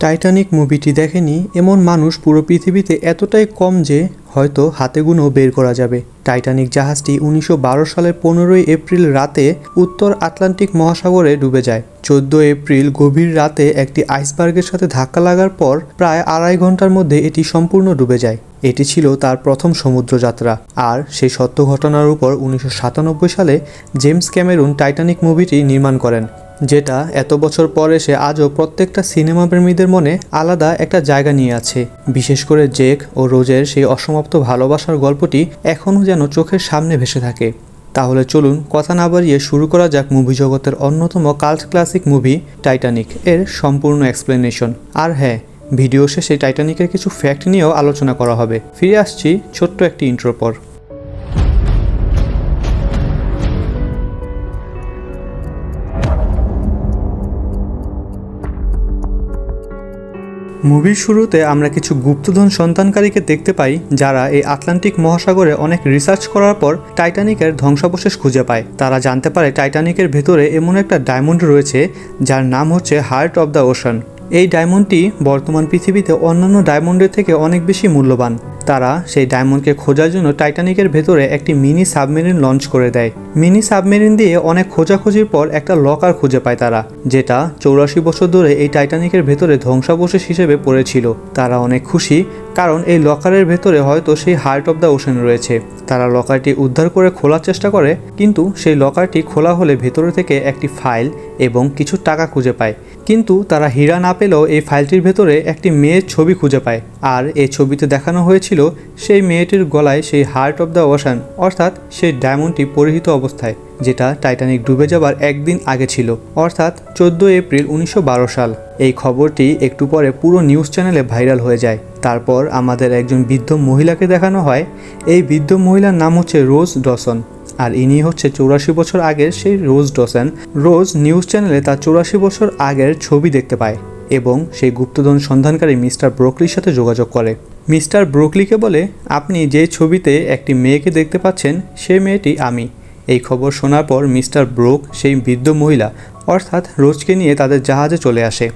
Titanic মুভিটি দেখেনি, এমন মানুষ পুরো পৃথিবীতে এতটাই কম যে হয়তো হাতে গুনেও বের করা যাবে। টাইটানিক জাহাজটি উনিশশো বারো সালের পনেরোই এপ্রিল রাতে উত্তর আটলান্টিক মহাসাগরে ডুবে যায়। চোদ্দ এপ্রিল গভীর রাতে একটি আইসবার্গের সাথে ধাক্কা লাগার পর প্রায় আড়াই ঘণ্টার মধ্যে এটি সম্পূর্ণ ডুবে যায়। এটি ছিল তার প্রথম সমুদ্রযাত্রা। আর সেই সত্য ঘটনার উপর উনিশশো সাতানব্বই সালে জেমস ক্যামেরুন টাইটানিক মুভিটি নির্মাণ করেন। যেটা এত বছর পর এসে আজও প্রত্যেকটা সিনেমা প্রেমীদের মনে আলাদা একটা জায়গা নিয়ে আছে। বিশেষ করে জেক ও রোজের সেই অসমাপ্ত ভালোবাসার গল্পটি এখনও যেন চোখের সামনে ভেসে থাকে। তাহলে চলুন কথা না বাড়িয়ে শুরু করা যাক মুভি জগতের অন্যতম কাল্ট ক্লাসিক মুভি টাইটানিক এর সম্পূর্ণ এক্সপ্লেনেশন আর হ্যাঁ ভিডিও শেষে টাইটানিকের কিছু ফ্যাক্ট নিয়েও আলোচনা করা হবে। ফিরে আসছি ছোট্ট একটি ইন্ট্রোর পর। মুভির শুরুতে আমরা কিছু গুপ্তধন সন্তানকারীকে দেখতে পাই, যারা এই আটলান্টিক মহাসাগরে অনেক রিসার্চ করার পর টাইটানিকের ধ্বংসাবশেষ খুঁজে পায়। তারা জানতে পারে টাইটানিকের ভেতরে এমন একটা ডায়মন্ড রয়েছে, যার নাম হচ্ছে হার্ট অব দ্য ওশান এই ডায়মন্ডটি বর্তমান পৃথিবীতে অন্যান্য ডায়মন্ডের থেকে অনেক বেশি মূল্যবান। তারা সেই ডায়মন্ডকে খোঁজার জন্য টাইটানিকের ভেতরে একটি মিনি সাবমেরিন লঞ্চ করে দেয়। মিনি সাবমেরিন দিয়ে অনেক খোঁজাখুঁজির পর একটা লকার খুঁজে পায় তারা, যেটা চৌরাশি বছর ধরে এই টাইটানিকের ভেতরে ধ্বংসাবশেষ হিসেবে পড়েছিল। তারা অনেক খুশি, কারণ এই লকারের ভেতরে হয়তো সেই হার্ট অব দ্য ওশেন রয়েছে। তারা লকারটি উদ্ধার করে খোলার চেষ্টা করে, কিন্তু সেই লকারটি খোলা হলে ভেতরে থেকে একটি ফাইল এবং কিছু টাকা খুঁজে পায়। কিন্তু তারা হীরা না পেলেও এই ফাইলটির ভেতরে একটি মেয়ের ছবি খুঁজে পায়। আর এই ছবিতে দেখানো হয়েছিল সেই মেয়েটির গলায় সেই হার্ট অব দ্য ওশান অর্থাৎ সেই ডায়মন্ডটি পরিহিত অবস্থায়, যেটা টাইটানিক ডুবে যাবার একদিন আগে ছিল, অর্থাৎ চোদ্দ এপ্রিল উনিশশো বারো সাল। এই খবরটি একটু পরে পুরো নিউজ চ্যানেলে ভাইরাল হয়ে যায়। তারপর আমাদের একজন বৃদ্ধ মহিলাকে দেখানো হয়। এই বৃদ্ধ মহিলার নাম হচ্ছে রোজ ডসন। আর ইনি হচ্ছে চৌরাশি বছর আগের সেই রোজ ডসন। রোজ নিউজ চ্যানেলে তার চৌরাশি বছর আগের ছবি দেখতে পায় এবং সেই গুপ্তধন সন্ধানকারী মিস্টার ব্রোকলির সাথে যোগাযোগ করে। মিস্টার ব্রোকলিকে বলে, আপনি যে ছবিতে একটি মেয়েকে দেখতে পাচ্ছেন সেই মেয়েটি আমি। এই খবর শোনার পর মিস্টার ব্রোক সেই বৃদ্ধ মহিলা, অর্থাৎ রোজকে নিয়ে তাদের জাহাজে চলে আসে।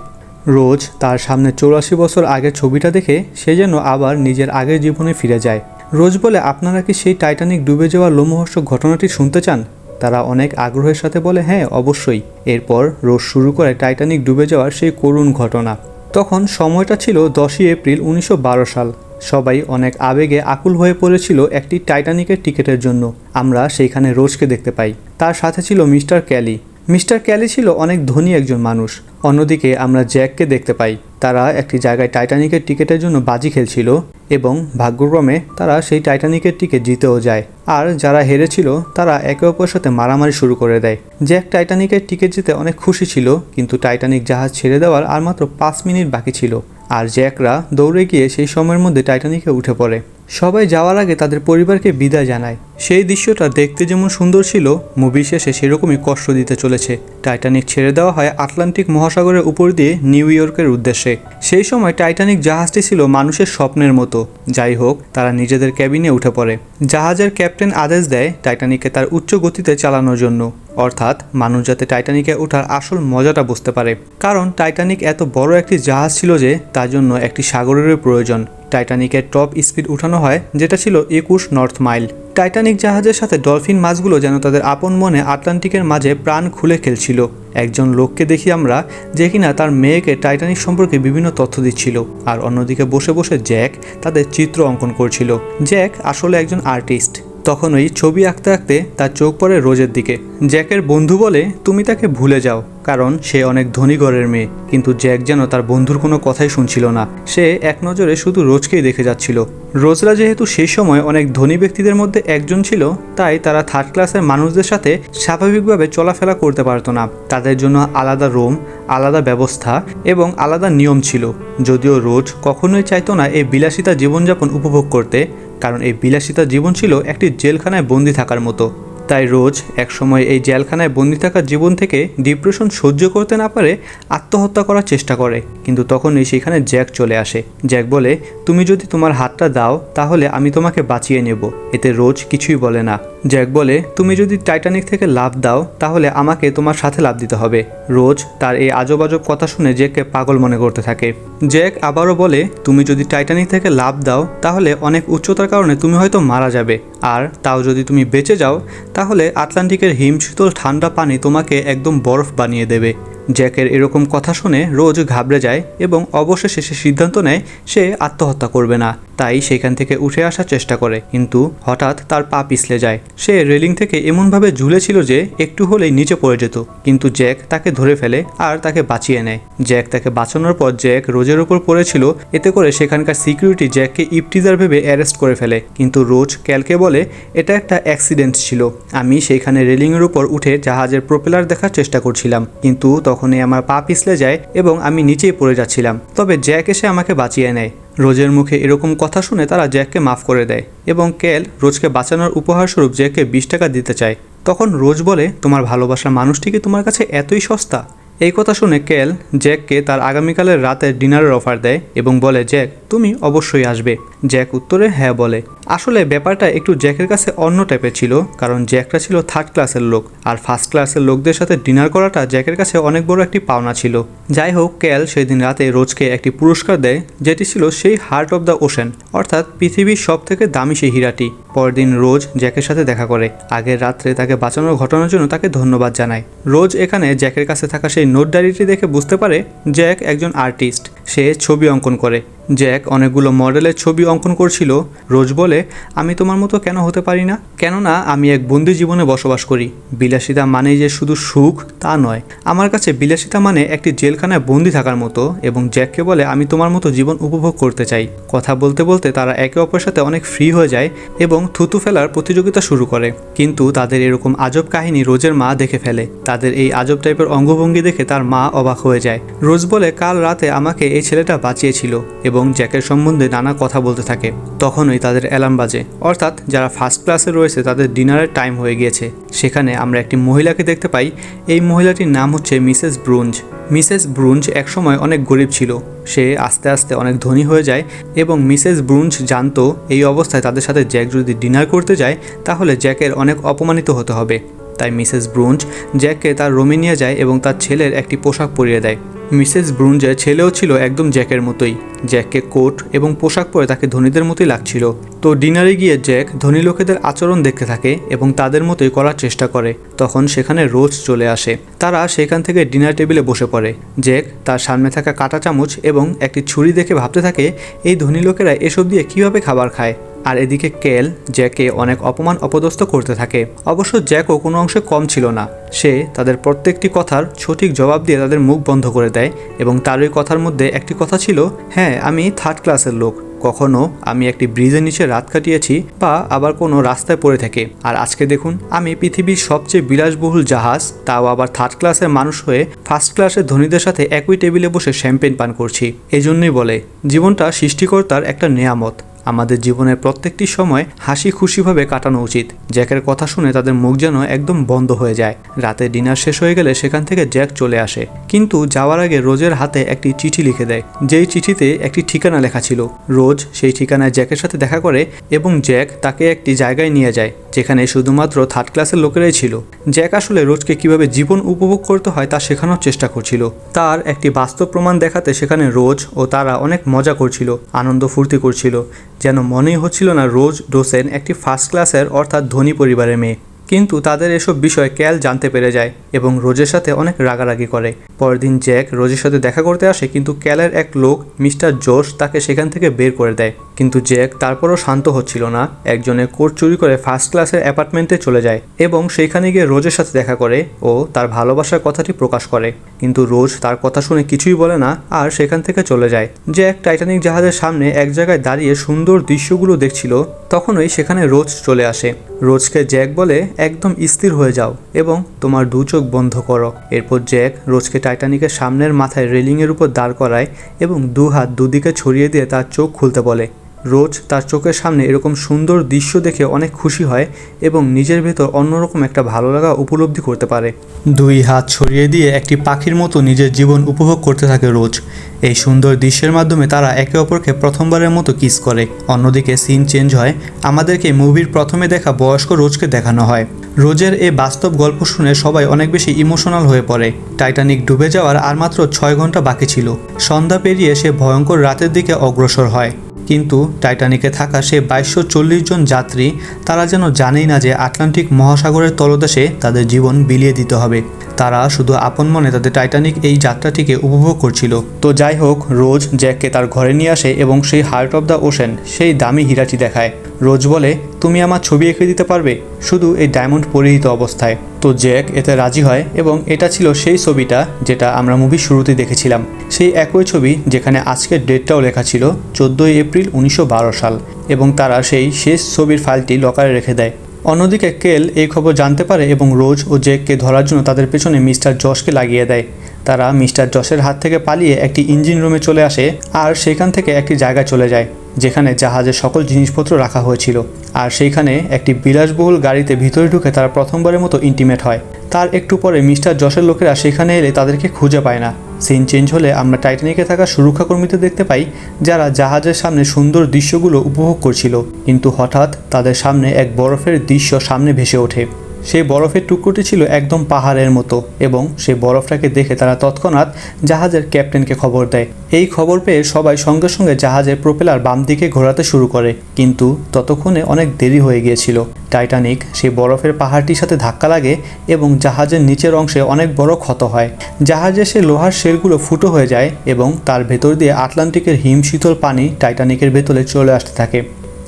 রোজ তার সামনে চৌরাশি বছর আগের ছবিটা দেখে সে যেন আবার নিজের আগের জীবনে ফিরে যায়। রোজ বলে, আপনারা কি সেই টাইটানিক ডুবে যাওয়ার লোমহর্ষক ঘটনাটি শুনতে চান? তারা অনেক আগ্রহের সাথে বলে হ্যাঁ অবশ্যই। এরপর রোজ শুরু করে টাইটানিক ডুবে যাওয়ার সেই করুণ ঘটনা। তখন সময়টা ছিল দশই এপ্রিল উনিশশো বারো সাল। সবাই অনেক আবেগে আকুল হয়ে পড়েছিল একটি টাইটানিকের টিকিটের জন্য। আমরা সেইখানে রোজকে দেখতে পাই। তার সাথে ছিল মিস্টার ক্যালি। মিস্টার ক্যালি ছিল অনেক ধনী একজন মানুষ। অন্যদিকে আমরা জ্যাককে দেখতে পাই। তারা একটি জায়গায় টাইটানিকের টিকিটের জন্য বাজি খেলছিল এবং ভাগ্যক্রমে তারা সেই টাইটানিকের টিকিট জিতেও যায়। আর যারা হেরেছিল, তারা একে অপরের সাথে মারামারি শুরু করে দেয়। জ্যাক টাইটানিকের টিকিট জিতে অনেক খুশি ছিল, কিন্তু টাইটানিক জাহাজ ছেড়ে দেওয়ার আর মাত্র পাঁচ মিনিট বাকি ছিল। আর জ্যাকরা দৌড়ে গিয়ে সেই সময়ের মধ্যে টাইটানিকে উঠে পড়ে। সবাই যাওয়ার আগে তাদের পরিবারকে বিদায় জানায়। সেই দৃশ্যটা দেখতে যেমন সুন্দর ছিল মুভি শেষে সেরকমই কষ্ট দিতে চলেছে। টাইটানিক ছেড়ে দেওয়া হয় আটলান্টিক মহাসাগরের উপর দিয়ে নিউ ইয়র্কের উদ্দেশ্যে। সেই সময় টাইটানিক জাহাজটি ছিল মানুষের স্বপ্নের মতো। যাই হোক, তারা নিজেদের ক্যাবিনে উঠে পড়ে। জাহাজের ক্যাপ্টেন আদেশ দেয় টাইটানিককে তার উচ্চ গতিতে চালানোর জন্য। অর্থাৎ, মানুষ যাতে টাইটানিকে ওঠার আসল মজাটা বুঝতে পারে। কারণ টাইটানিক এত বড় একটি জাহাজ ছিল যে, তার জন্য একটি সাগরের প্রয়োজন। টাইটানিকের টপ স্পিড উঠানো হয়, যেটা ছিল একুশ নর্থ মাইল টাইটানিক জাহাজের সাথে ডলফিন মাছগুলো যেন তাদের আপন মনে আটলান্টিকের মাঝে প্রাণ খুলে খেলছিল। একজন লোককে দেখি আমরা, যে কিনা তার মেয়েকে টাইটানিক সম্পর্কে বিভিন্ন তথ্য দিচ্ছিল, আর অন্যদিকে বসে বসে জ্যাক তাদের চিত্র অঙ্কন করছিল। জ্যাক আসলে একজন আর্টিস্ট। তখন ওই ছবি আঁকতে আঁকতে তার চোখ পড়ে রোজের দিকে। জ্যাকের বন্ধু বলে, তুমি তাকে ভুলে যাও। কারণ সে অনেক ধনী ঘরের মেয়ে, কিন্তু জ্যাক যেন তার বন্ধুর কোনো কথাই শুনছিল না। সে এক নজরে শুধু রোজকেই দেখে যাচ্ছিল। রোজরা যেহেতু সেই সময় অনেক ধনী ব্যক্তিদের মধ্যে একজন ছিল, তাই তারা থার্ড ক্লাসের মানুষদের সাথে স্বাভাবিকভাবে চলাফেরা করতে পারতো না। তাদের জন্য আলাদা রুম আলাদা ব্যবস্থা এবং আলাদা নিয়ম ছিল। যদিও রোজ কখনোই চাইতো না এই বিলাসিতা জীবনযাপন উপভোগ করতে, কারণ এই বিলাসিতা জীবন ছিল একটি জেলখানায় বন্দি থাকার মতো। তাই রোজ একসময় এই জেলখানায় বন্দি থাকার জীবন থেকে ডিপ্রেশন সহ্য করতে না পারে আত্মহত্যা করার চেষ্টা করে। কিন্তু তখনই সেখানে জ্যাক চলে আসে। জ্যাক বলে, তুমি যদি তোমার হাতটা দাও, তাহলে আমি তোমাকে বাঁচিয়ে নেব। এতে রোজ কিছুই বলে না। জ্যাক বলে, তুমি যদি টাইটানিক থেকে লাভ দাও, তাহলে আমাকে তোমার সাথে লাভ দিতে হবে। রোজ তার এই আজব আজব কথা শুনে জ্যাককে পাগল মনে করতে থাকে। জ্যাক আবারও বলে, তুমি যদি টাইটানিক থেকে লাভ দাও, তাহলে অনেক উচ্চতার কারণে তুমি হয়তো মারা যাবে। আর তাও যদি তুমি বেঁচে যাও তাহলে আটলান্টিকের হিমশীতল ঠান্ডা পানি তোমাকে একদম বরফ বানিয়ে দেবে। জ্যাকের এরকম কথা শুনে রোজ ঘাবড়ে যায় এবং অবশেষে সে সিদ্ধান্ত নেয় সে আত্মহত্যা করবে না। তাই সেখান থেকে উঠে আসার চেষ্টা করে। কিন্তু হঠাৎ তার পা পিছলে যায়। সে রেলিং থেকে এমনভাবে ঝুলেছিল যে একটু হলেই নিচে পড়ে যেত। কিন্তু জ্যাক তাকে ধরে ফেলে আর তাকে বাঁচিয়ে নেয়। জ্যাক তাকে বাঁচানোর পর জ্যাক রোজের ওপর পড়েছিল। এতে করে সেখানকার সিকিউরিটি জ্যাককে ইপটিজার ভেবে অ্যারেস্ট করে ফেলে। কিন্তু রোজ ক্যালকে বলে, এটা একটা অ্যাক্সিডেন্ট ছিল। আমি সেইখানে রেলিংয়ের উপর উঠে জাহাজের প্রোপেলার দেখার চেষ্টা করছিলাম। কিন্তু তখনই আমার পা পিছলে যায় এবং আমি নিচেই পড়ে যাচ্ছিলাম। তবে জ্যাক এসে আমাকে বাঁচিয়ে নেয়। রোজের মুখে এরকম কথা শুনে তারা জ্যাককে মাফ করে দেয় এবং ক্যাল রোজকে বাঁচানোর উপহারস্বরূপ জ্যাককে বিশ টাকা দিতে চায়। তখন রোজ বলে, তোমার ভালোবাসার মানুষটি কি তোমার কাছে এতই সস্তা? এই কথা শুনে ক্যাল জ্যাককে তার আগামীকালের রাতে ডিনারের অফার দেয় এবং বলে, জ্যাক, তুমি অবশ্যই আসবে। জ্যাক উত্তরে হ্যাঁ বলে। আসলে ব্যাপারটা একটু জ্যাকের কাছে অন্য টাইপের ছিল, কারণ জ্যাকটা ছিল থার্ড ক্লাসের লোক, আর ফার্স্ট ক্লাসের লোকদের সাথে ডিনার করাটা জ্যাকের কাছে অনেক বড় একটি পাওনা ছিল। যাই হোক ক্যাল সেদিন রাতে রোজকে একটি পুরস্কার দেয়, যেটি ছিল সেই হার্ট অফ দ্য ওশেন অর্থাৎ পৃথিবীর সব থেকে দামি সেই হীরাটি। পরদিন রোজ জ্যাকের সাথে দেখা করে। আগের রাত্রে তাকে বাঁচানোর ঘটনার জন্য তাকে ধন্যবাদ জানায়। রোজ এখানে জ্যাকের কাছে থাকা সেই নোট ডায়েরিটি দেখে বুঝতে পারে জ্যাক একজন আর্টিস্ট সে ছবি অঙ্কন করে। জ্যাক অনেকগুলো মডেলের ছবি অঙ্কন করছিল, রোজ বলে, আমি তোমার মতো কেন হতে পারি না? কেননা, আমি এক বন্দি জীবনে বসবাস করি। বিলাসিতা মানে যে শুধু সুখ, তা নয়। আমার কাছে বিলাসিতা মানে একটি জেলখানায় বন্দি থাকার মতো এবং জ্যাককে বলে, আমি তোমার মতো জীবন উপভোগ করতে চাই। কথা বলতে বলতে তারা একে অপরের সাথে অনেক ফ্রি হয়ে যায় এবং থুতু ফেলার প্রতিযোগিতা শুরু করে। কিন্তু তাদের এরকম আজব কাহিনী রোজের মা দেখে ফেলে। তাদের এই আজব টাইপের অঙ্গভঙ্গি দেখে তার মা অবাক হয়ে যায়। রোজ বলে, কাল রাতে আমাকে এই ছেলেটা বাঁচিয়েছিল এবং জ্যাকের সম্বন্ধে নানা কথা বলতে থাকে। তখনই তাদের অ্যালার্ম বাজে। অর্থাৎ যারা ফার্স্ট ক্লাসে রয়েছে, তাদের ডিনারের টাইম হয়ে গিয়েছে। সেখানে আমরা একটি মহিলাকে দেখতে পাই। এই মহিলাটির নাম হচ্ছে মিসেস ব্রুঞ্জ। মিসেস ব্রুঞ্জ একসময় অনেক গরিব ছিল। সে আস্তে আস্তে অনেক ধনী হয়ে যায় এবং মিসেস ব্রুঞ্জ জানতো এই অবস্থায় তাদের সাথে জ্যাক যদি ডিনার করতে যায়, তাহলে জ্যাকের অনেক অপমানিত হতে হবে। তাই মিসেস ব্রুঞ্জ জ্যাককে তার রোমে নিয়ে যায় এবং তার ছেলের একটি পোশাক পরিয়ে দেয়। মিসেস ব্রুঞ্জের ছেলেও ছিল একদম জ্যাকের মতোই। জ্যাককে কোট এবং পোশাক পরে তাকে ধনীদের মতোই লাগছিল। তো ডিনারে গিয়ে জ্যাক ধনী লোকেদের আচরণ দেখতে থাকে এবং তাদের মতোই করার চেষ্টা করে। তখন সেখানে রোজ চলে আসে। তারা সেখান থেকে ডিনার টেবিলে বসে পড়ে। জ্যাক তার সামনে থাকা কাঁটা চামচ এবং একটি ছুরি দেখে ভাবতে থাকে, এই ধনী লোকেরা এসব দিয়ে কীভাবে খাবার খায়? আর এদিকে কেল জ্যাকে অনেক অপমান অপদস্থ করতে থাকে। অবশ্য জ্যাকও কোনো অংশে কম ছিল না। সে তাদের প্রত্যেকটি কথার সঠিক জবাব দিয়ে তাদের মুখ বন্ধ করে দেয় এবং তার ওই কথার মধ্যে একটি কথা ছিল হ্যাঁ আমি থার্ড ক্লাসের লোক। কখনো আমি একটি ব্রিজের নিচে রাত কাটিয়েছি বা আবার কোনো রাস্তায় পড়ে থাকে। আর আজকে দেখুন, আমি পৃথিবীর সবচেয়ে বিলাসবহুল জাহাজ, তাও আবার থার্ড ক্লাসের মানুষ হয়ে ফার্স্ট ক্লাসের ধনীদের সাথে একই টেবিলে বসে শ্যাম্পেন পান করছি। এজন্যই বলে, জীবনটা সৃষ্টিকর্তার একটা নেয়ামত। আমাদের জীবনের প্রত্যেকটি সময় হাসি খুশিভাবে কাটানো উচিত। জ্যাকের কথা শুনে তাদের মুখ যেন একদম বন্ধ হয়ে যায়। রাতে ডিনার শেষ হয়ে গেলে সেখান থেকে জ্যাক চলে আসে। কিন্তু যাওয়ার আগে রোজের হাতে একটি চিঠি লিখে দেয়। যেই চিঠিতে একটি ঠিকানা লেখা ছিল। রোজ সেই ঠিকানায় জ্যাকের সাথে দেখা করে এবং জ্যাক তাকে একটি জায়গায় নিয়ে যায়, যেখানে শুধুমাত্র থার্ড ক্লাসের লোকেরাই ছিল। জ্যাক আসলে রোজকে কীভাবে জীবন উপভোগ করতে হয় তা শেখানোর চেষ্টা করছিল। তার একটি বাস্তব প্রমাণ দেখাতে সেখানে রোজ ও তারা অনেক মজা করছিল, আনন্দ ফুর্তি করছিল। যেন মনেই হচ্ছিল না রোজ ডোসেন একটি ফার্স্ট ক্লাসের অর্থাৎ ধনী পরিবারের মেয়ে। কিন্তু তাদের এসব বিষয় ক্যাল জানতে পেরে যায় এবং রোজের সাথে অনেক রাগারাগি করে। পরের দিন জ্যাক রোজের সাথে দেখা করতে আসে কিন্তু ক্যালের এক লোক, মিস্টার জোশ তাকে সেখান থেকে বের করে দেয়। কিন্তু জ্যাক তারপরও শান্ত হচ্ছিল না। একজনের কোট চুরি করে ফার্স্ট ক্লাসের অ্যাপার্টমেন্টে চলে যায় এবং সেইখানে গিয়ে রোজের সাথে দেখা করে ও তার ভালোবাসার কথাটি প্রকাশ করে। কিন্তু রোজ তার কথা শুনে কিছুই বলে না আর সেখান থেকে চলে যায়। জ্যাক টাইটানিক জাহাজের সামনে এক জায়গায় দাঁড়িয়ে সুন্দর দৃশ্যগুলো দেখছিল, তখনই সেখানে রোজ চলে আসে। রোজকে জ্যাক বলে একদম স্থির হয়ে যাও এবং তোমার দু চোখ বন্ধ করো। এরপর জ্যাক রোজকে টাইটানিকের সামনের মাথায় রেলিংয়ের উপর দাঁড় করায় এবং দু হাত দুদিকে ছড়িয়ে দিয়ে তার চোখ খুলতে বলে রোজ তার চোখের সামনে এরকম সুন্দর দৃশ্য দেখে অনেক খুশি হয় এবং নিজের ভেতর অন্যরকম একটা ভালো লাগা উপলব্ধি করতে পারে। দুই হাত ছড়িয়ে দিয়ে একটি পাখির মতো নিজের জীবন উপভোগ করতে থাকে রোজ। এই সুন্দর দৃশ্যের মাধ্যমে তারা একে অপরকে প্রথমবারের মতো কিস করে। অন্যদিকে সিন চেঞ্জ হয়। আমাদেরকে মুভির প্রথমে দেখা বয়স্ক রোজকে দেখানো হয়। রোজের এই বাস্তব গল্প শুনে সবাই অনেক বেশি ইমোশনাল হয়ে পড়ে। টাইটানিক ডুবে যাওয়ার আর মাত্র ছয় ঘণ্টা বাকি ছিল। সন্ধ্যা পেরিয়ে সে ভয়ঙ্কর রাতের দিকে অগ্রসর হয়। কিন্তু টাইটানিকে থাকা সে বাইশশো চল্লিশ জন যাত্রী, তারা যেন জানেই না যে আটলান্টিক মহাসাগরের তলদেশে তাদের জীবন বিলিয়ে দিতে হবে। তারা শুধু আপন মনে তাদের টাইটানিক এই যাত্রাটিকে উপভোগ করছিল। তো যাই হোক, রোজ জ্যাককে তার ঘরে নিয়ে আসে এবং সেই হার্ট অব দ্য ওশেন, সেই দামি হীরাটি দেখায়। রোজ বলে তুমি আমার ছবি এঁকে দিতে পারবে? শুধু এই ডায়মন্ড পরিহিত অবস্থায়। তো জ্যাক এতে রাজি হয় এবং এটা ছিল সেই ছবিটা যেটা আমরা মুভির শুরুতে দেখেছিলাম। সেই একই ছবি যেখানে আজকের ডেটটাও লেখা ছিল চোদ্দোই এপ্রিল উনিশশো বারো সাল এবং তারা সেই শেষ ছবির ফাইলটি লকারে রেখে দেয়। অন্যদিকে কেল এই খবর জানতে পারে এবং রোজ ও জেককে ধরার জন্য তাদের পেছনে মিস্টার জশকে লাগিয়ে দেয়। তারা মিস্টার জশের হাত থেকে পালিয়ে একটি ইঞ্জিন রুমে চলে আসে আর সেখান থেকে একটি জায়গায় চলে যায়। যেখানে জাহাজের সকল জিনিসপত্র রাখা হয়েছিল। আর সেইখানে একটি বিলাসবহুল গাড়িতে ভিতরে ঢুকে তারা প্রথমবারের মতো ইন্টিমেট হয়। তার একটু পরে মিস্টার যশের লোকেরা সেখানে এলে তাদেরকে খুঁজে পায় না। সিন চেঞ্জ হলে আমরা টাইটানিকে থাকা সুরক্ষাকর্মীদের দেখতে পাই, যারা জাহাজের সামনে সুন্দর দৃশ্যগুলো উপভোগ করছিল। কিন্তু হঠাৎ তাদের সামনে এক বরফের দৃশ্য সামনে ভেসে ওঠে। সেই বরফের টুকরোটি ছিল একদম পাহাড়ের মতো এবং সেই বরফটাকে দেখে তারা তৎক্ষণাৎ জাহাজের ক্যাপ্টেনকে খবর দেয়। এই খবর পেয়ে সবাই সঙ্গে সঙ্গে জাহাজের প্রোপেলার বাম দিকে ঘোরাতে শুরু করে, কিন্তু ততক্ষণে অনেক দেরি হয়ে গিয়েছিল। টাইটানিক সেই বরফের পাহাড়টির সাথে ধাক্কা লাগে এবং জাহাজের নিচের অংশে অনেক বড় ক্ষত হয়। জাহাজে সে লোহার শেলগুলো ফুটো হয়ে যায় এবং তার ভেতর দিয়ে আটলান্টিকের হিম শীতল পানি টাইটানিকের ভেতরে চলে আসতে থাকে।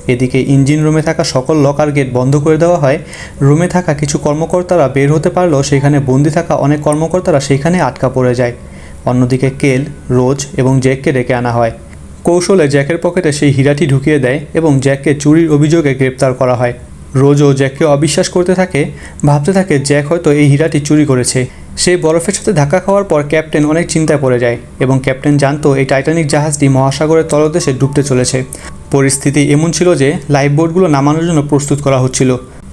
এদিকে ইঞ্জিন রুমে থাকা সকল লকার গেট বন্ধ করে দেওয়া হয়। রুমে থাকা কিছু কর্মকর্তারা বের হতে পারলেও সেখানে বন্দি থাকা অনেক কর্মকর্তারা সেখানে আটকা পড়ে যায়। অন্যদিকে কেল, রোজ এবং জ্যাককে ডেকে আনা হয়। কৌশলে জ্যাকের পকেটে সেই হীরাটি ঢুকিয়ে দেয় এবং জ্যাককে চুরির অভিযোগে গ্রেপ্তার করা হয়। রোজও জ্যাককে অবিশ্বাস করতে থাকে, ভাবতে থাকে জ্যাক হয়তো এই হীরাটি চুরি করেছে। সেই বরফের সাথে ধাক্কা খাওয়ার পর ক্যাপ্টেন অনেক চিন্তায় পড়ে যায় এবং ক্যাপ্টেন জানতো এই টাইটানিক জাহাজটি মহাসাগরের তলদেশে ডুবতে চলেছে। পরিস্থিতি এমন ছিল যে লাইফ বোটগুলো নামানোর জন্য প্রস্তুত করা হচ্ছিল।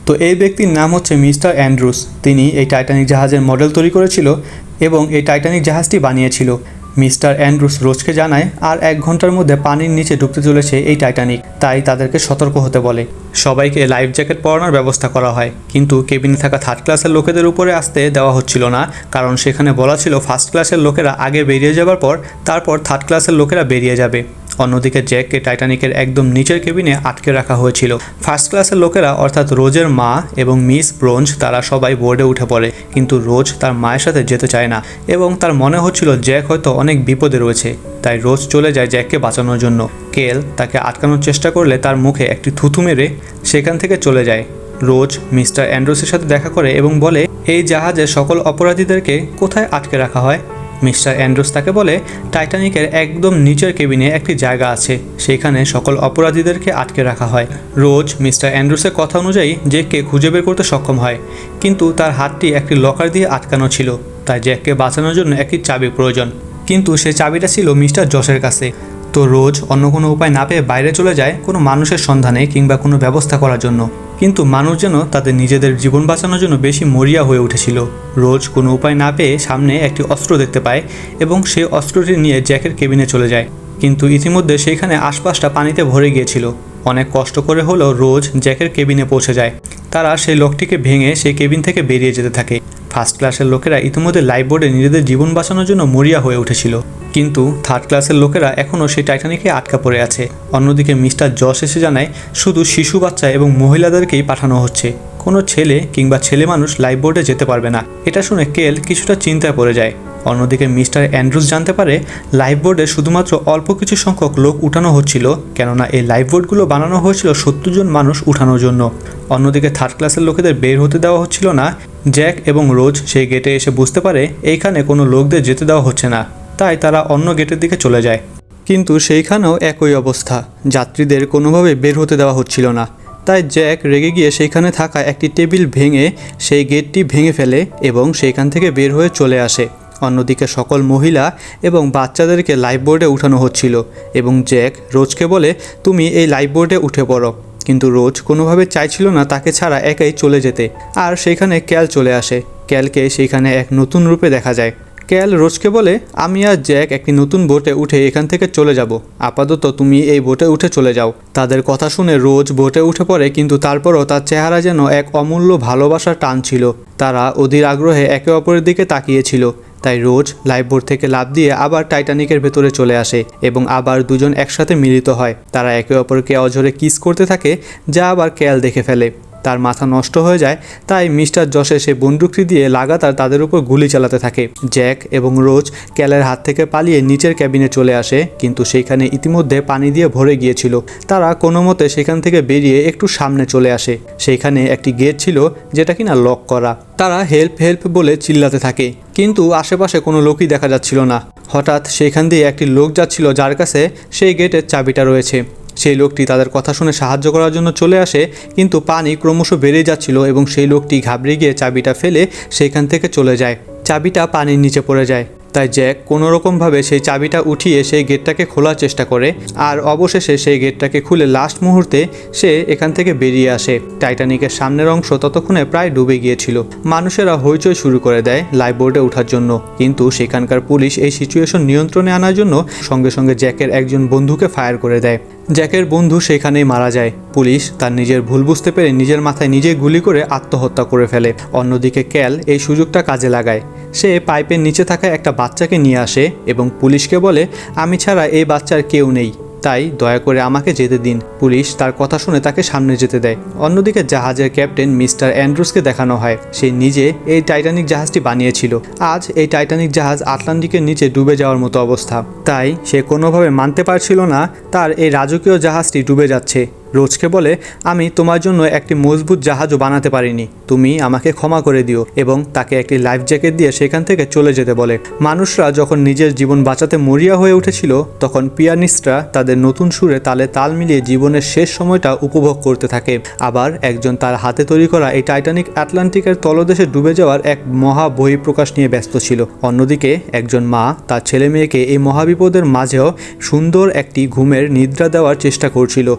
তো এই ব্যক্তির নাম হচ্ছে মিস্টার অ্যান্ড্রুস। তিনি এই টাইটানিক জাহাজের মডেল তৈরি করেছিল এবং এই টাইটানিক জাহাজটি বানিয়েছিল। মিস্টার অ্যান্ড্রুস রোজকে জানায়, আর এক ঘণ্টার মধ্যে পানির নিচে ডুবতে চলেছে এই টাইটানিক, তাই তাদেরকে সতর্ক হতে বলে। সবাইকে লাইফ জ্যাকেট পরানোর ব্যবস্থা করা হয়। কিন্তু কেবিনে থাকা থার্ড ক্লাসের লোকেদের উপরে আসতে দেওয়া হচ্ছিল না, কারণ সেখানে বলা ছিল ফার্স্ট ক্লাসের লোকেরা আগে বেরিয়ে যাবার পর তারপর থার্ড ক্লাসের লোকেরা বেরিয়ে যাবে। অন্যদিকে জ্যাককে টাইটানিকের একদম নিচের কেবিনে আটকে রাখা হয়েছিল। ফার্স্ট ক্লাসের লোকেরা, অর্থাৎ রোজের মা এবং মিস ব্রোঞ্জ, তারা সবাই বোর্ডে উঠে পড়ে। কিন্তু রোজ তার মায়ের সাথে যেতে চায় না এবং তার মনে হচ্ছিল জ্যাক হয়তো অনেক বিপদে রয়েছে। তাই রোজ চলে যায় জ্যাককে বাঁচানোর জন্য। কেল তাকে আটকানোর চেষ্টা করলে তার মুখে একটি থুথু মেরে সেখান থেকে চলে যায়। রোজ মিস্টার অ্যান্ড্রোসের সাথে দেখা করে এবং বলে, এই জাহাজে সকল অপরাধীদেরকে কোথায় আটকে রাখা হয়? মিস্টার অ্যান্ড্রোস তাকে বলে, টাইটানিকের একদম নিচের কেবিনে একটি জায়গা আছে, সেখানে সকল অপরাধীদেরকে আটকে রাখা হয়। রোজ মিস্টার অ্যান্ড্রোসের কথা অনুযায়ী জ্যাককে খুঁজে বের করতে সক্ষম হয়, কিন্তু তার হাতটি একটি লকার দিয়ে আটকানো ছিল, তাই জ্যাককে বাঁচানোর জন্য একটি চাবি প্রয়োজন। কিন্তু সে চাবিটা ছিল মিস্টার জসের কাছে। তো রোজ অন্য কোনো উপায় না পেয়ে বাইরে চলে যায় কোনো মানুষের সন্ধানে কিংবা কোনো ব্যবস্থা করার জন্য। কিন্তু মানুষ যেন তাদের নিজেদের জীবন বাঁচানোর জন্য বেশি মরিয়া হয়ে উঠেছিল। রোজ কোনো উপায় না পেয়ে সামনে একটি অস্ত্র দেখতে পায় এবং সেই অস্ত্রটি নিয়ে জ্যাকের কেবিনে চলে যায়। কিন্তু ইতিমধ্যে সেইখানে আশপাশটা পানিতে ভরে গিয়েছিল। অনেক কষ্ট করে হলেও রোজ জ্যাকের কেবিনে পৌঁছে যায়। তারা সেই লোকটিকে ভেঙে সেই কেবিন থেকে বেরিয়ে যেতে থাকে। ফার্স্ট ক্লাসের লোকেরা ইতিমধ্যে লাইফ বোর্ডে নিজেদের জীবন বাঁচানোর জন্য মরিয়া হয়ে উঠেছিল। কিন্তু থার্ড ক্লাসের লোকেরা এখনও সেই টাইটানিকে আটকা পড়ে আছে। অন্যদিকে মিস্টার জস এসে জানায়, শুধু শিশু বাচ্চা এবং মহিলাদেরকেই পাঠানো হচ্ছে। কোনো ছেলে কিংবা ছেলে মানুষ লাইফ বোর্ডে যেতে পারবে না। এটা শুনে কেল কিছুটা চিন্তায় পড়ে যায়। অন্যদিকে মিস্টার অ্যান্ড্রুস জানতে পারে লাইফ বোর্ডে শুধুমাত্র অল্প কিছু সংখ্যক লোক উঠানো হচ্ছিল, কেননা এই লাইফ বোর্ডগুলো বানানো হয়েছিল সত্তর জন মানুষ উঠানোর জন্য। অন্যদিকে থার্ড ক্লাসের লোকেদের বের হতে দেওয়া হচ্ছিল না। জ্যাক এবং রোজ সেই গেটে এসে বুঝতে পারে এইখানে কোনো লোকদের যেতে দেওয়া হচ্ছে না। তাই তারা অন্য গেটের দিকে চলে যায়। কিন্তু সেইখানেও একই অবস্থা। যাত্রীদের কোনোভাবে বের হতে দেওয়া হচ্ছিল না। তাই জ্যাক রেগে গিয়ে সেইখানে থাকা একটি টেবিল ভেঙে সেই গেটটি ভেঙে ফেলে এবং সেইখান থেকে বের হয়ে চলে আসে। অন্যদিকে সকল মহিলা এবং বাচ্চাদেরকে লাইফ বোর্ডে উঠানো হচ্ছিল এবং জ্যাক রোজকে বলে, তুমি এই লাইফ বোর্ডে উঠে পড়ো। কিন্তু রোজ কোনোভাবে চাইছিল না তাকে ছাড়া একাই চলে যেতে। আর সেখানে ক্যাল চলে আসে। ক্যালকে সেইখানে এক নতুন রূপে দেখা যায়। ক্যাল রোজকে বলে, আমি আর জ্যাক একটি নতুন বোটে উঠে এখান থেকে চলে যাব। আপাতত তুমি এই বোটে উঠে চলে যাও। তাদের কথা শুনে রোজ বোটে উঠে পড়ে, কিন্তু তারপরও তার চেহারা যেন এক অমূল্য ভালোবাসার টান ছিল। তারা অধীর আগ্রহে একে অপরের দিকে তাকিয়েছিল। তাই রোজ লাইফবোর্ড থেকে লাভ দিয়ে আবার টাইটানিকের ভেতরে চলে আসে এবং আবার দুজন একসাথে মিলিত হয়। তারা একে অপরকে অঝরে কিস করতে থাকে, যা আবার ক্যাল দেখে ফেলে। তার মাথা নষ্ট হয়ে যায়, তাই মিস্টার জসে সে বন্দুকটি দিয়ে লাগাতার তাদের উপর গুলি চালাতে থাকে। জ্যাক এবং রোজ ক্যালের হাত থেকে পালিয়ে নিচের ক্যাবিনে চলে আসে, কিন্তু সেইখানে ইতিমধ্যে পানি দিয়ে ভরে গিয়েছিল। তারা কোনো মতে সেখান থেকে বেরিয়ে একটু সামনে চলে আসে। সেইখানে একটি গেট ছিল যেটা কিনা লক করা। তারা হেল্প হেল্প বলে চিল্লাতে থাকে, কিন্তু আশেপাশে কোনো লোকই দেখা যাচ্ছিল না। হঠাৎ সেখান দিয়ে একটি লোক যাচ্ছিল যার কাছে সেই গেটের চাবিটা রয়েছে। সেই লোকটি তাদের কথা শুনে সাহায্য করার জন্য চলে আসে, কিন্তু পানি ক্রমশ বেড়ে যাচ্ছিল এবং সেই লোকটি ঘাবড়ে গিয়ে চাবিটা ফেলে সেইখান থেকে চলে যায়। চাবিটা পানির নিচে পড়ে যায়। তাই জ্যাক কোনোরকমভাবে সেই চাবিটা উঠিয়ে সেই গেটটাকে খোলার চেষ্টা করে, আর অবশেষে সেই গেটটাকে খুলে লাস্ট মুহূর্তে সে এখান থেকে বেরিয়ে আসে। টাইটানিকের সামনের অংশ ততক্ষণে প্রায় ডুবে গিয়েছিল। মানুষেরা হইচই শুরু করে দেয় লাইফবোর্ডে ওঠার জন্য। কিন্তু সেখানকার পুলিশ এই সিচুয়েশন নিয়ন্ত্রণে আনার জন্য সঙ্গে সঙ্গে জ্যাকের একজন বন্ধুকে ফায়ার করে দেয়। জ্যাকের বন্ধু সেখানেই মারা যায়। পুলিশ তার নিজের ভুল বুঝতে পেরে নিজের মাথায় নিজে গুলি করে আত্মহত্যা করে ফেলে। অন্যদিকে ক্যাল এই সুযোগটা কাজে লাগায়। সে পাইপের নিচে থাকা একটা বাচ্চাকে নিয়ে আসে এবং পুলিশকে বলে, আমি ছাড়া এই বাচ্চার কেউ নেই। তাই দয়া করে আমাকে যেতে দিন। পুলিশ তার কথা শুনে তাকে সামনে যেতে দেয়। অন্যদিকে জাহাজের ক্যাপ্টেন মিস্টার অ্যান্ড্রুসকে দেখানো হয়। সে নিজে এই টাইটানিক জাহাজটি বানিয়েছিল। আজ এই টাইটানিক জাহাজ আটলান্টিকের নিচে ডুবে যাওয়ার মতো অবস্থা। তাই সে কোনোভাবে মানতে পারছিল না, তার এই রাজকীয় জাহাজটি ডুবে যাচ্ছে। রোজকে বলে, আমি তোমার জন্য একটি মজবুত জাহাজও বানাতে পারিনি। তুমি আমাকে ক্ষমা করে দিও এবং তাকে একটি লাইফ জ্যাকেট দিয়ে সেখান থেকে চলে যেতে বলে। মানুষরা যখন নিজের জীবন বাঁচাতে মরিয়া হয়ে উঠেছিল, তখন পিয়ানিস্টরা তাদের নতুন সুরে তালে তাল মিলিয়ে জীবনের শেষ সময়টা উপভোগ করতে থাকে। আবার একজন তার হাতে তৈরি করা এই টাইটানিক আটলান্টিকের তলদেশে ডুবে যাওয়ার এক মহা বহিঃপ্রকাশ নিয়ে ব্যস্ত ছিল। অন্যদিকে একজন মা তার ছেলে মেয়েকে এই মহাবিপদের মাঝেও সুন্দর একটি ঘুমের নিদ্রা দেওয়ার চেষ্টা করছিল।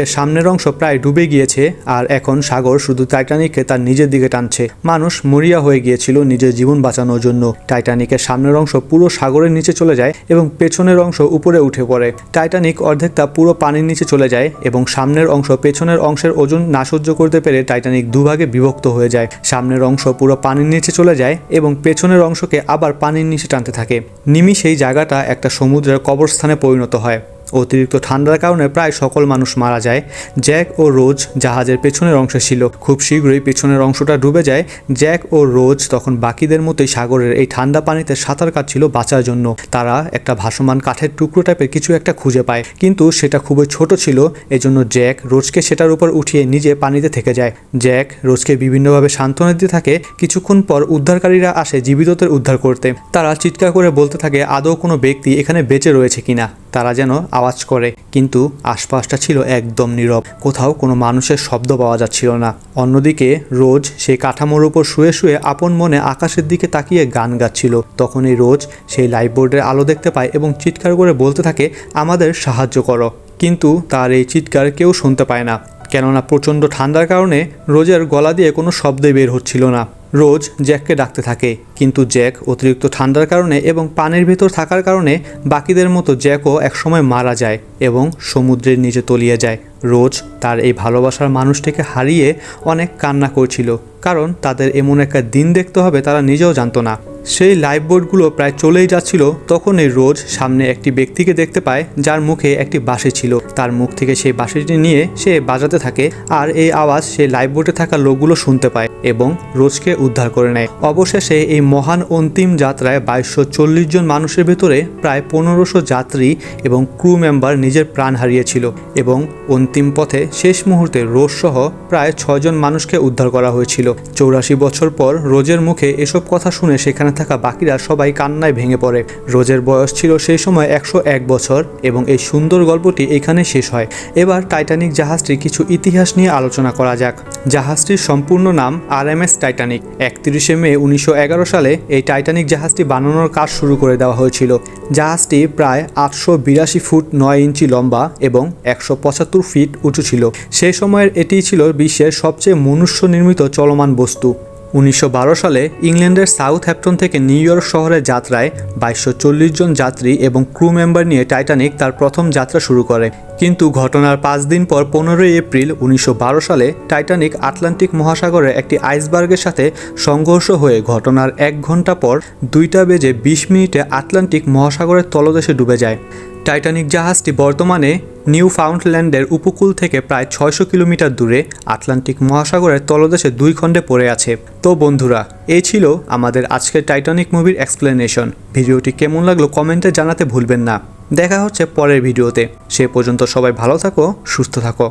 টাইটানিকের সামনের অংশ প্রায় ডুবে গিয়েছে, আর এখন সাগর শুধু টাইটানিককে তার নিজের দিকে টানছে। মানুষ মরিয়া হয়ে গিয়েছিল নিজের জীবন বাঁচানোর জন্য। টাইটানিকের সামনের অংশ পুরো সাগরের নিচে চলে যায় এবং পেছনের অংশ উপরে উঠে পড়ে। টাইটানিক অর্ধেকটা পুরো পানির নিচে চলে যায় এবং সামনের অংশ পেছনের অংশের ওজন না সহ্য করতে পেরে টাইটানিক দুভাগে বিভক্ত হয়ে যায়। সামনের অংশ পুরো পানির নিচে চলে যায় এবং পেছনের অংশকে আবার পানির নিচে টানতে থাকে। নিমি সেই জায়গাটা একটা সমুদ্রের কবরস্থানে পরিণত হয়। অতিরিক্ত ঠান্ডার কারণে প্রায় সকল মানুষ মারা যায়। জ্যাক ও রোজ জাহাজের পেছনের অংশে ছিল। খুব শীঘ্রই পেছনের অংশটা ডুবে যায়। জ্যাক ও রোজ তখন বাকিদের মতোই সাগরের এই ঠান্ডা পানিতে সাঁতার কাটছিল বাঁচার জন্য। তারা একটা ভাসমান কাঠের টুকরো টাইপের কিছু একটা খুঁজে পায়। কিন্তু সেটা খুবই ছোট ছিল। এজন্য জ্যাক রোজকে সেটার উপর উঠিয়ে নিজে পানিতে থেকে যায়। জ্যাক রোজকে বিভিন্নভাবে সান্ত্বনা দিতে থাকে। কিছুক্ষণ পর উদ্ধারকারীরা আসে জীবিতদের উদ্ধার করতে। তারা চিৎকার করে বলতে থাকে, আদৌ কোনো ব্যক্তি এখানে বেঁচে রয়েছে কিনা? তারা যেন আওয়াজ করে। কিন্তু আশপাশটা ছিল একদম নীরব। কোথাও কোনো মানুষের শব্দ পাওয়া যাচ্ছিল না। অন্যদিকে রোজ সেই কাঠামোর উপর শুয়ে শুয়ে আপন মনে আকাশের দিকে তাকিয়ে গান গাচ্ছিল। তখনই রোজ সেই লাইফবোর্ডের আলো দেখতে পায় এবং চিৎকার করে বলতে থাকে, আমাদের সাহায্য করো। কিন্তু তার এই চিৎকার কেউ শুনতে পায় না। কেননা প্রচণ্ড ঠান্ডার কারণে রোজের গলা দিয়ে কোনো শব্দই বের হচ্ছিল না। রোজ জ্যাককে ডাকতে থাকে। কিন্তু জ্যাক অতিরিক্ত ঠান্ডার কারণে এবং পানির ভেতর থাকার কারণে বাকিদের মতো জ্যাকও একসময় মারা যায় এবং সমুদ্রের নিচে তলিয়ে যায়। রোজ তার এই ভালোবাসার মানুষটিকে হারিয়ে অনেক কান্না করছিল। কারণ তাদের এমন একটা দিন দেখতে হবে তারা নিজেও জানতো না। সেই লাইফ বোর্ডগুলো প্রায় চলেই যাচ্ছিল, তখনই রোজ সামনে একটি ব্যক্তিকে দেখতে পায় যার মুখে একটি বাঁশি ছিল। তার মুখ থেকে সেই বাঁশিটি নিয়ে সে বাজাতে থাকে আর এই আওয়াজ সেই লাইফ বোর্ডে থাকা লোকগুলো শুনতে পায় এবং রোজকে উদ্ধার করে নেয়। অবশেষে এই মহান অন্তিম যাত্রায় বাইশশো চল্লিশ জন মানুষের ভেতরে প্রায় পনেরোশো যাত্রী এবং ক্রু মেম্বার নিজের প্রাণ হারিয়েছিল এবং অন্তিম পথে শেষ মুহূর্তে রোজ সহ প্রায় ছয়জন মানুষকে উদ্ধার করা হয়েছিল। চৌরাশি বছর পর রোজের মুখে এসব কথা শুনে সেখানে থাকা বাকিরা সবাই কান্নায় ভেঙে পড়ে। রোজের বয়স ছিল সেই সময় একশো এক বছর এবং এই সুন্দর গল্পটি এখানে শেষ হয়। এবার টাইটানিক জাহাজটির কিছু ইতিহাস নিয়ে আলোচনা করা যাক। জাহাজটির সম্পূর্ণ নাম আর এম এস টাইটানিক। একত্রিশে মে উনিশশো এগারো সালে এই টাইটানিক জাহাজটি বানানোর কাজ শুরু করে দেওয়া হয়েছিল। জাহাজটি প্রায় আটশো বিরাশি ফুট নয় ইঞ্চি লম্বা এবং একশো পঁচাত্তর ফিট উঁচু ছিল। সেই সময়ের এটিই ছিল বিশ্বের সবচেয়ে মনুষ্য নির্মিত চলমান বস্তু। উনিশশো বারো সালে ইংল্যান্ডের সাউথ হ্যাপটন থেকে নিউ ইয়র্ক শহরের যাত্রায় বাইশশো জন যাত্রী এবং ক্রু মেম্বার নিয়ে টাইটানিক তার প্রথম যাত্রা শুরু করে। কিন্তু ঘটনার পাঁচ দিন পর পনেরোই এপ্রিল উনিশশো বারো সালে টাইটানিক আটলান্টিক মহাসাগরে একটি আইসবার্গের সাথে সংঘর্ষ হয়ে ঘটনার এক ঘণ্টা পর দুইটা বেজে বিশ মিনিটে আটলান্টিক মহাসাগরের তলদেশে ডুবে যায়। টাইটানিক জাহাজটি বর্তমানে নিউ ফাউন্ডল্যান্ডের উপকূল থেকে প্রায় ছয়শো কিলোমিটার দূরে আটলান্টিক মহাসাগরের তলদেশে দুই খণ্ডে পড়ে আছে। তো বন্ধুরা এই ছিল আমাদের আজকের টাইটানিক মুভির এক্সপ্লেনেশন। ভিডিওটি কেমন লাগল কমেন্টে জানাতে ভুলবেন না। দেখা হচ্ছে পরের ভিডিওতে। সে পর্যন্ত সবাই ভালো থাকো, সুস্থ থাকো।